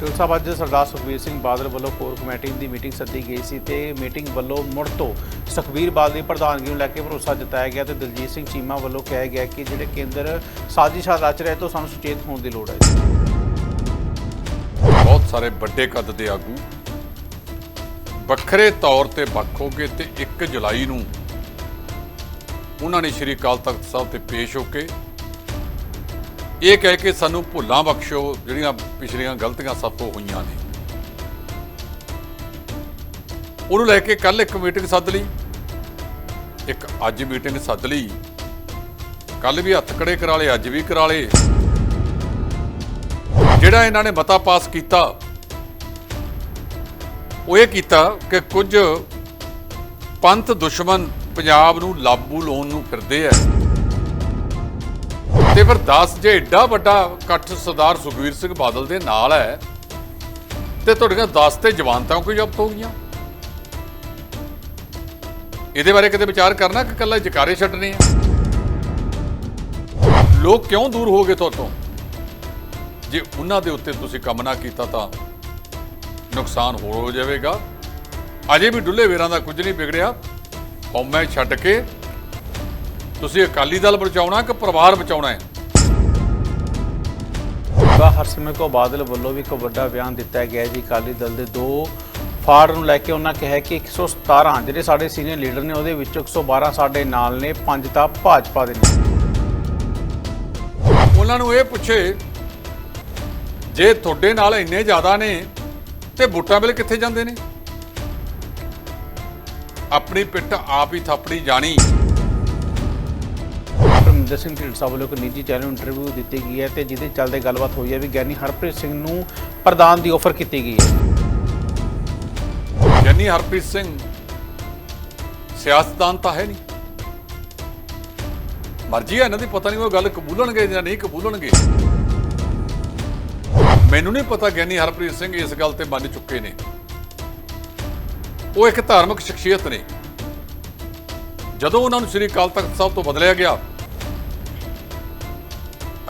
ਢੀਂਡਸਾ ਅੱਜ ਸਰਦਾਰ ਸੁਖਬੀਰ ਸਿੰਘ ਬਾਦਲ ਵੱਲੋਂ core committee ਦੀ ਮੀਟਿੰਗ ਸੱਦੀ ਗਈ ਸੀ ਤੇ ਮੀਟਿੰਗ ਵੱਲੋਂ ਮੁੜ ਤੋਂ ਸੁਖਬੀਰ ਬਾਦਲ ਦੀ ਪ੍ਰਧਾਨਗੀ ਨੂੰ ਲੈ ਕੇ ਭਰੋਸਾ ਜਤਾਇਆ ਗਿਆ ਤੇ ਦਲਜੀਤ ਸਿੰਘ ਚੀਮਾ ਵੱਲੋਂ ਕਿਹਾ ਗਿਆ ਕਿ ਜਿਹੜੇ ਕੇਂਦਰ ਸਾਜ਼ਿਸ਼ਾਂ ਰਚ ਰਹੇ, ਤੋਂ ਸਾਨੂੰ ਸੁਚੇਤ ਹੋਣ ਦੀ ਲੋੜ ਹੈ। ਬਹੁਤ ਸਾਰੇ ਵੱਡੇ ਕੱਦ ਦੇ ਆਗੂ ਵੱਖਰੇ ਤੌਰ ਤੇ ਵੱਖ ਹੋ ਗਏ ਤੇ 1 ਜੁਲਾਈ ਨੂੰ ਉਹਨਾਂ ਨੇ ਸ਼੍ਰੀ ਅਕਾਲ ਤਖਤ ਸਾਹਿਬ ਤੇ ਪੇਸ਼ ਹੋ ਕੇ ਇਹ ਕਹਿ ਕੇ ਸਾਨੂੰ ਭੁੱਲਾਂ ਬਖਸ਼ੋ, ਜਿਹੜੀਆਂ ਪਿਛਲੀਆਂ ਗਲਤੀਆਂ ਸਭ ਤੋਂ ਹੋਈਆਂ ਨੇ। ਉਹਨੂੰ ਲੈ ਕੇ ਕੱਲ ਇੱਕ ਮੀਟਿੰਗ ਸੱਦ ਲਈ। ਇੱਕ ਅੱਜ ਮੀਟਿੰਗ ਸੱਦ ਲਈ। ਕੱਲ ਵੀ ਹੱਥ ਕੜੇ ਕਰਾ ਲਏ, ਅੱਜ ਵੀ ਕਰਾ ਲਏ। ਜਿਹੜਾ ਇਹਨਾਂ ਨੇ ਮਤਾ ਪਾਸ ਕੀਤਾ, ਉਹ ਇਹ ਕੀਤਾ ਕਿ ਕੁਝ ਪੰਥ ਦੁਸ਼ਮਣ ਪੰਜਾਬ ਨੂੰ ਲਾਬੂ ਲਾਉਣ ਨੂੰ ਫਿਰਦੇ ਐ ਤੇ ਫਿਰ 10 ਜੇ ਏਡਾ ਵੱਡਾ ਇਕੱਠ ਸਰਦਾਰ ਸੁਖਵੀਰ ਸਿੰਘ ਬਾਦਲ ਦੇ ਨਾਲ ਹੈ, ਤੇ ਤੁਹਾਡੀਆਂ 10 ਤੇ ਜਵਾਨਤਾਂ ਕੋਈ ਜ਼ਬਤ ਹੋ ਗਈਆਂ? ਇਹਦੇ ਬਾਰੇ ਕਦੇ ਵਿਚਾਰ ਕਰਨਾ ਕਿ ਕੱਲਾ ਜਕਾਰੇ ਛੱਡਣੇ ਆ? ਲੋਕ ਕਿਉਂ ਦੂਰ ਹੋ ਗਏ ਤੁਹਾਤੋਂ ਜੇ ਉਹਨਾਂ ਦੇ ਉੱਤੇ ਤੁਸੀਂ ਕੰਮ ਨਾ ਕੀਤਾ ਤਾਂ ਨੁਕਸਾਨ ਹੋਰ ਹੋ ਜਾਵੇਗਾ। ਅਜੇ ਵੀ ਡੁੱਲੇ ਵੇਰਾਂ ਦਾ ਕੁਝ ਨਹੀਂ ਵਿਗੜਿਆ। ਹਉਮੈ ਛੱਡ ਕੇ ਤੁਸੀਂ ਅਕਾਲੀ ਦਲ ਬਚਾਉਣਾ ਕਿ ਪਰਿਵਾਰ ਬਚਾਉਣਾ ਹੈ? ਬਾ ਹਰਸਿਮਰਤ ਕੌਰ ਬਾਦਲ ਵੱਲੋਂ ਵੀ ਇੱਕ ਵੱਡਾ ਬਿਆਨ ਦਿੱਤਾ ਗਿਆ ਜੀ। ਅਕਾਲੀ ਦਲ ਦੇ ਦੋ ਫਾੜ ਨੂੰ ਲੈ ਕੇ ਉਹਨਾਂ ਕਿਹਾ ਕਿ 117 ਜਿਹੜੇ ਸਾਡੇ ਸੀਨੀਅਰ ਲੀਡਰ ਨੇ ਉਹਦੇ ਵਿੱਚੋਂ 112 ਸਾਡੇ ਨਾਲ ਨੇ ਪੰਜ ਤਾਂ ਭਾਜਪਾ ਦੇ ਨੇ ਉਹਨਾਂ ਨੂੰ ਇਹ ਪੁੱਛੇ ਜੇ ਤੁਹਾਡੇ ਨਾਲ ਇੰਨੇ ਜ਼ਿਆਦਾ ਨੇ ਤੇ ਵੋਟਾਂ ਵੇਲੇ ਕਿੱਥੇ ਜਾਂਦੇ ਨੇ? ਆਪਣੀ ਪਿੱਠ ਆਪ ਹੀ ਥੱਪੜੀ ਜਾਣੀ। ਪਰਮਿੰਦਰ ਸਿੰਘ ਢੀਂਡਸਾ ਵੱਲੋਂ ਇੱਕ ਨਿੱਜੀ ਚੈਨਲ ਇੰਟਰਵਿਊ ਦਿੱਤੀ ਗਈ ਹੈ ਤੇ ਜਿਹਦੇ ਚੱਲਦੇ ਗੱਲਬਾਤ ਹੋਈ ਹੈ ਵੀ ਗਿਆਨੀ ਹਰਪ੍ਰੀਤ ਸਿੰਘ ਨੂੰ ਪ੍ਰਦਾਨ ਦੀ ਆਫਰ ਕੀਤੀ ਗਈ ਹੈ। ਗਿਆਨੀ ਹਰਪ੍ਰੀਤ ਸਿੰਘ, ਸਿਆਸਤਦਾਨ ਤਾਂ ਹੈ ਨਹੀਂ। ਮਰਜ਼ੀ ਹੈ ਇਹਨਾਂ ਦੀ ਪਤਾ ਨਹੀਂ ਉਹ ਗੱਲ ਕਬੂਲਣਗੇ ਜਾਂ ਨਹੀਂ ਕਬੂਲਣਗੇ। ਮੈਨੂੰ ਨਹੀਂ ਪਤਾ ਗਿਆਨੀ ਹਰਪ੍ਰੀਤ ਸਿੰਘ ਇਸ ਗੱਲ ਤੇ ਮੰਨ ਚੁੱਕੇ ਨੇ। ਉਹ ਇੱਕ ਧਾਰਮਿਕ ਸ਼ਖਸੀਅਤ ਨੇ। ਜਦੋਂ ਉਹਨਾਂ ਨੂੰ ਸ੍ਰੀ ਅਕਾਲ ਤਖਤ ਸਾਹਿਬ ਤੋਂ ਬਦਲਿਆ ਗਿਆ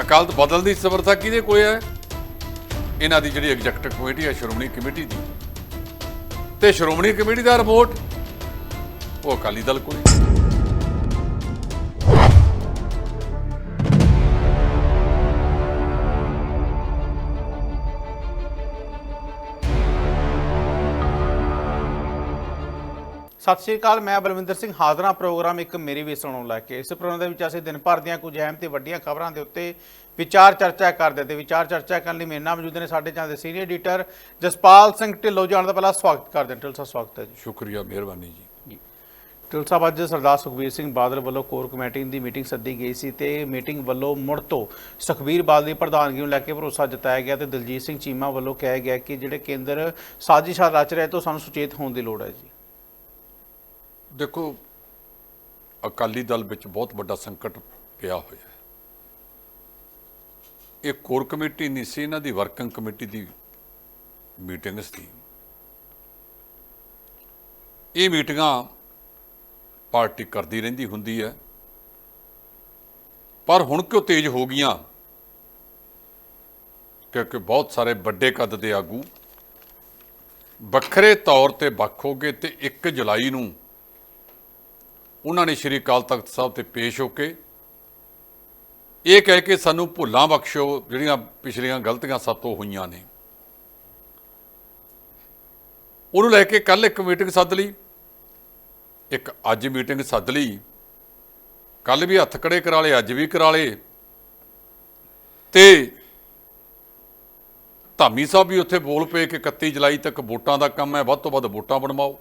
ਅਕਾਲਤ ਬਦਲ ਦੀ ਸਮਰਥਾ ਕਿਹਦੇ ਕੋਲ ਹੈ ਇਹਨਾਂ ਦੀ ਜਿਹੜੀ ਐਗਜ਼ੈਕਟਿਵ ਕਮੇਟੀ ਹੈ, ਸ਼੍ਰੋਮਣੀ ਕਮੇਟੀ ਦੀ ਤੇ ਸ਼੍ਰੋਮਣੀ ਕਮੇਟੀ ਦਾ ਰਿਪੋਰਟ ਉਹ ਅਕਾਲੀ ਦਲ ਕੋਲ ਹੀ। ਸਤਿ ਸ਼੍ਰੀ ਅਕਾਲ ਮੈਂ ਬਲਵਿੰਦਰ ਸਿੰਘ ਹਾਜ਼ਰਾਂ ਪ੍ਰੋਗਰਾਮ ਇੱਕ ਮੇਰੀ ਵੀ ਸੁਣੋ ਲੈ ਕੇ। ਇਸ ਪ੍ਰੋਗਰਾਮ ਦੇ ਵਿੱਚ ਅਸੀਂ ਦਿਨ ਭਰ ਦੀਆਂ ਕੁਝ ਅਹਿਮ ਤੇ ਵੱਡੀਆਂ ਖਬਰਾਂ ਦੇ ਉੱਤੇ ਵਿਚਾਰ ਚਰਚਾ ਕਰਦੇ ਤੇ ਵਿਚਾਰ ਚਰਚਾ ਕਰਨ ਲਈ ਮੇਰੇ ਨਾਲ ਮੌਜੂਦ ਨੇ ਸਾਡੇ ਚੈਨਲ ਦੇ ਸੀਨੀਅਰ ਐਡੀਟਰ ਜਸਪਾਲ ਸਿੰਘ ਢਿੱਲੋਂ ਜਾਣ ਦਾ ਪਹਿਲਾਂ ਸਵਾਗਤ ਕਰਦੇ ਹਾਂ। ਢਿੱਲੋਂ ਸਾਹਿਬ ਸਵਾਗਤ ਹੈ ਜੀ। ਸ਼ੁਕਰੀਆ ਮਿਹਰਬਾਨੀ ਜੀ। ਢਿੱਲੋਂ ਸਾਹਿਬ ਅੱਜ ਸਰਦਾਰ ਸੁਖਬੀਰ ਸਿੰਘ ਬਾਦਲ ਵੱਲੋਂ ਕੋਰ ਕਮੇਟੀ ਦੀ ਮੀਟਿੰਗ ਸੱਦੀ ਗਈ ਸੀ ਤੇ ਮੀਟਿੰਗ ਵੱਲੋਂ ਮੁੜ ਤੋਂ ਸੁਖਬੀਰ ਬਾਦਲ ਦੀ ਪ੍ਰਧਾਨਗੀ ਨੂੰ ਲੈ ਕੇ ਭਰੋਸਾ ਜਤਾਇਆ ਗਿਆ ਤੇ ਦਲਜੀਤ ਸਿੰਘ ਚੀਮਾ ਵੱਲੋਂ ਕਿਹਾ ਗਿਆ ਕਿ ਜਿਹੜੇ ਕੇਂਦਰ ਸਾਜ਼ਿਸ਼ਾਂ ਰਚ ਰਹੇ ਤੋਂ ਸਾਨੂੰ ਸੁਚੇਤ ਹੋਣ ਦੀ ਲੋੜ ਹੈ ਜੀ। ਦੇਖੋ, ਅਕਾਲੀ ਦਲ ਵਿੱਚ ਬਹੁਤ ਵੱਡਾ ਸੰਕਟ ਪਿਆ ਹੋਇਆ ਹੈ। ਇਹ ਕੋਰ ਕਮੇਟੀ ਨਹੀਂ ਸੀ, ਇਹਨਾਂ ਦੀ ਵਰਕਿੰਗ ਕਮੇਟੀ ਦੀ ਮੀਟਿੰਗ ਸੀ। ਇਹ ਮੀਟਿੰਗਾਂ ਪਾਰਟੀ ਕਰਦੀ ਰਹਿੰਦੀ ਹੁੰਦੀ ਹੈ। ਪਰ ਹੁਣ ਕਿਉਂ ਤੇਜ਼ ਹੋ ਗਈਆਂ? ਕਿਉਂਕਿ ਬਹੁਤ ਸਾਰੇ ਵੱਡੇ ਕੱਦ ਦੇ ਆਗੂ ਵੱਖਰੇ ਤੌਰ ਤੇ ਵੱਖ ਹੋ ਗਏ ਤੇ 1 ਜੁਲਾਈ ਨੂੰ ਉਹਨਾਂ ਨੇ ਸ਼੍ਰੀ ਅਕਾਲ ਤਖਤ ਸਾਹਿਬ ਤੇ ਪੇਸ਼ ਹੋ ਕੇ ਇਹ ਕਹਿ ਕੇ ਸਾਨੂੰ ਭੁੱਲਾਂ ਬਖਸ਼ੋ, ਜਿਹੜੀਆਂ ਪਿਛਲੀਆਂ ਗਲਤੀਆਂ ਸਭ ਤੋਂ ਹੋਈਆਂ ਨੇ। ਉਹਨੂੰ ਲੈ ਕੇ ਕੱਲ ਇੱਕ ਮੀਟਿੰਗ ਸੱਦ ਲਈ। ਇੱਕ ਅੱਜ ਮੀਟਿੰਗ ਸੱਦ ਲਈ। ਕੱਲ ਵੀ ਹੱਥ ਕੜੇ ਕਰਾ ਲਏ, ਅੱਜ ਵੀ ਕਰਾ ਲਏ। ਤੇ ਧਾਮੀ ਸਾਹਿਬ ਵੀ ਉੱਥੇ ਬੋਲ ਪਏ ਕਿ 31 ਜੁਲਾਈ ਤੱਕ ਵੋਟਾਂ ਦਾ ਕੰਮ ਹੈ, ਵੱਧ ਤੋਂ ਵੱਧ ਵੋਟਾਂ ਬਣਵਾਓ।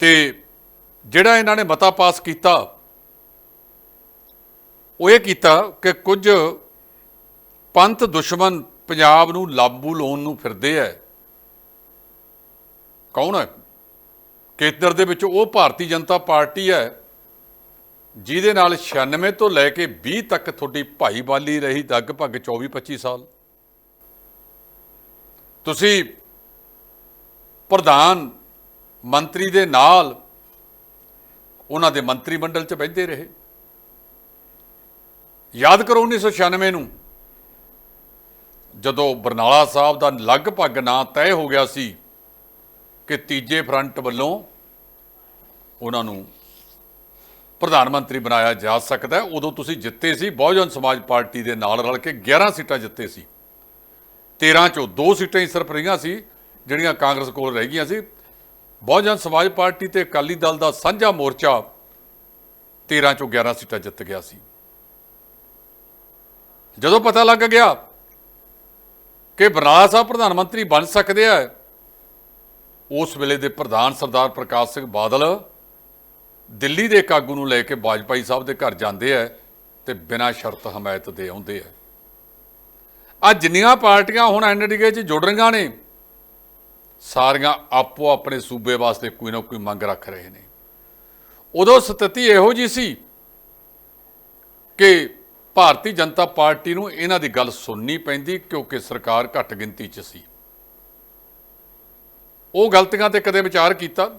ਤੇ ਜਿਹੜਾ ਇਹਨਾਂ ਨੇ ਮਤਾ ਪਾਸ ਕੀਤਾ, ਉਹ ਇਹ ਕੀਤਾ ਕਿ ਕੁਝ ਪੰਥ ਦੁਸ਼ਮਣ ਪੰਜਾਬ ਨੂੰ ਲਾਬੂ ਲਾਉਣ ਨੂੰ ਫਿਰਦੇ ਐ। ਕੌਣ ਹੈ ਕੇਂਦਰ ਦੇ ਵਿੱਚ ਉਹ ਭਾਰਤੀ ਜਨਤਾ ਪਾਰਟੀ ਹੈ ਜਿਹਦੇ ਨਾਲ 96 ਤੋਂ ਲੈ ਕੇ 20 ਤੱਕ ਤੁਹਾਡੀ ਭਾਈਵਾਲੀ ਰਹੀ ਲਗਭਗ 24 25 ਸਾਲ। ਤੁਸੀਂ ਪ੍ਰਧਾਨ ਮੰਤਰੀ ਦੇ ਨਾਲ ਉਹਨਾਂ ਦੇ ਮੰਤਰੀ ਮੰਡਲ 'ਚ ਬੈਠਦੇ ਰਹੇ। ਯਾਦ ਕਰੋ 1996 ਨੂੰ, ਜਦੋਂ ਬਰਨਾਲਾ ਸਾਹਿਬ ਦਾ ਲਗਭਗ ਨਾਂ ਤੈਅ ਹੋ ਗਿਆ ਸੀ ਕਿ ਤੀਜੇ ਫਰੰਟ ਵੱਲੋਂ ਉਹਨਾਂ ਨੂੰ ਪ੍ਰਧਾਨ ਮੰਤਰੀ ਬਣਾਇਆ ਜਾ ਸਕਦਾ ਹੈ। ਉਦੋਂ ਤੁਸੀਂ ਜਿੱਤੇ ਸੀ, ਬਹੁਜਨ ਸਮਾਜ ਪਾਰਟੀ ਦੇ ਨਾਲ ਰਲ ਕੇ 11 ਸੀਟਾਂ ਜਿੱਤੇ ਸੀ। 13 ਚੋਂ ਦੋ ਸੀਟਾਂ ਹੀ ਸਿਰਫ ਰਹੀਆਂ ਸੀ, ਜਿਹੜੀਆਂ ਕਾਂਗਰਸ ਕੋਲ ਰਹਿ ਗਈਆਂ ਸੀ। ਬਹੁਜਨ ਸਮਾਜ ਪਾਰਟੀ ਤੇ ਅਕਾਲੀ ਦਲ ਦਾ ਸਾਂਝਾ ਮੋਰਚਾ 13 ਚੋਂ 11 ਸੀਟਾਂ ਜਿੱਤ ਗਿਆ ਸੀ। ਜਦੋਂ ਪਤਾ ਲੱਗ ਗਿਆ ਕਿ ਬਰਨਾਲਾ ਸਾਹਿਬ ਪ੍ਰਧਾਨ ਮੰਤਰੀ ਬਣ ਸਕਦੇ ਆ, ਉਸ ਵੇਲੇ ਦੇ ਪ੍ਰਧਾਨ ਸਰਦਾਰ ਪ੍ਰਕਾਸ਼ ਸਿੰਘ ਬਾਦਲ ਦਿੱਲੀ ਦੇ ਇੱਕ ਆਗੂ ਨੂੰ ਲੈ ਕੇ ਬਾਜਪਾਈ ਸਾਹਿਬ ਦੇ ਘਰ ਜਾਂਦੇ ਆ ਤੇ ਬਿਨਾਂ ਸ਼ਰਤ ਹਮਾਇਤ ਦੇ ਆਉਂਦੇ ਆ। ਆ ਜਿੰਨੀਆਂ ਪਾਰਟੀਆਂ ਹੁਣ ਐਨਡੀਏ 'ਚ ਜੁੜ ਰਹੀਆਂ ਨੇ ਸਾਰੀਆਂ ਆਪੋ ਆਪਣੇ ਸੂਬੇ ਵਾਸਤੇ ਕੋਈ ਨਾ ਕੋਈ ਮੰਗ ਰੱਖ ਰਹੇ ਨੇ। ਉਦੋਂ ਸਥਿਤੀ ਇਹੋ ਜੀ ਸੀ ਕਿ ਭਾਰਤੀ ਜਨਤਾ ਪਾਰਟੀ ਨੂੰ ਇਹਨਾਂ ਦੀ ਗੱਲ ਸੁਣਨੀ ਪੈਂਦੀ ਕਿਉਂਕਿ ਸਰਕਾਰ ਘੱਟ ਗਿਣਤੀ 'ਚ ਸੀ। ਉਹ ਗਲਤੀਆਂ ਤੇ ਕਦੇ ਵਿਚਾਰ ਕੀਤਾ।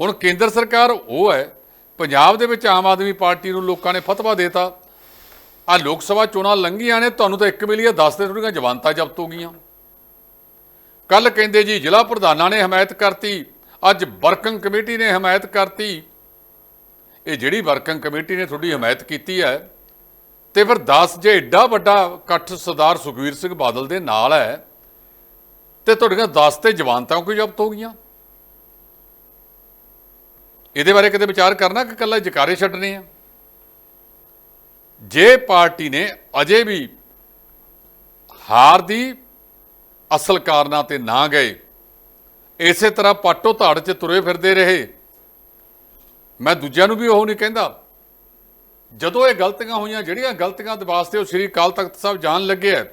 ਹੁਣ ਕੇਂਦਰ ਸਰਕਾਰ ਉਹ ਹੈ, ਪੰਜਾਬ ਦੇ ਵਿੱਚ ਆਮ ਆਦਮੀ ਪਾਰਟੀ ਨੂੰ ਲੋਕਾਂ ਨੇ ਫਤਵਾ ਦੇਤਾ। ਆ ਲੋਕ ਸਭਾ ਚੋਣਾਂ ਲੰਘੀਆਂ ਨੇ, ਤੁਹਾਨੂੰ ਤਾਂ ਇੱਕ ਮਿਲੀ 10 ਤੇ ਥੋੜੀਆਂ ਜਵਾਨਤਾ ਜ਼ਬਤ ਹੋ ਗਈਆਂ। ਕੱਲ ਕਹਿੰਦੇ ਜੀ ਜ਼ਿਲ੍ਹਾ ਪ੍ਰਧਾਨਾਂ ਨੇ ਹਮਾਇਤ ਕਰਤੀ, ਅੱਜ ਵਰਕਿੰਗ ਕਮੇਟੀ ਨੇ ਹਮਾਇਤ ਕਰਤੀ। ਇਹ ਜਿਹੜੀ ਵਰਕਿੰਗ ਕਮੇਟੀ ਨੇ ਤੁਹਾਡੀ ਹਮਾਇਤ ਕੀਤੀ ਹੈ, ਤੇ ਫਿਰ 10 ਜੇ ਏਡਾ ਵੱਡਾ ਇਕੱਠ ਸਰਦਾਰ ਸੁਖਵੀਰ ਸਿੰਘ ਬਾਦਲ ਦੇ ਨਾਲ ਹੈ, ਤੇ ਤੁਹਾਡੀਆਂ 10 ਤੇ ਜਵਾਨਤਾਂ ਕੋਈ ਜ਼ਬਤ ਹੋ ਗਈਆਂ? ਇਹਦੇ ਬਾਰੇ ਕਦੇ ਵਿਚਾਰ ਕਰਨਾ ਕਿ ਕੱਲਾ ਜਕਾਰੇ ਛੱਡਨੇ ਆ? ਜੇ ਪਾਰਟੀ ਨੇ ਅਜੇ ਵੀ ਹਾਰ ਦੀ ਅਸਲ ਕਾਰਨਾਂ ਤੇ ਨਾ ਗਏ। ਇਸੇ ਤਰ੍ਹਾਂ ਪਾਟੋ ਧਾੜ 'ਚ ਤੁਰੇ ਫਿਰਦੇ ਰਹੇ। ਮੈਂ ਦੂਜਿਆਂ ਨੂੰ ਵੀ ਉਹ ਨਹੀਂ ਕਹਿੰਦਾ। ਜਦੋਂ ਇਹ ਗਲਤੀਆਂ ਹੋਈਆਂ, ਜਿਹੜੀਆਂ ਗਲਤੀਆਂ ਦੇ ਵਾਸਤੇ ਉਹ ਸ੍ਰੀ ਅਕਾਲ ਤਖਤ ਸਾਹਿਬ ਜਾਣ ਲੱਗੇ ਆ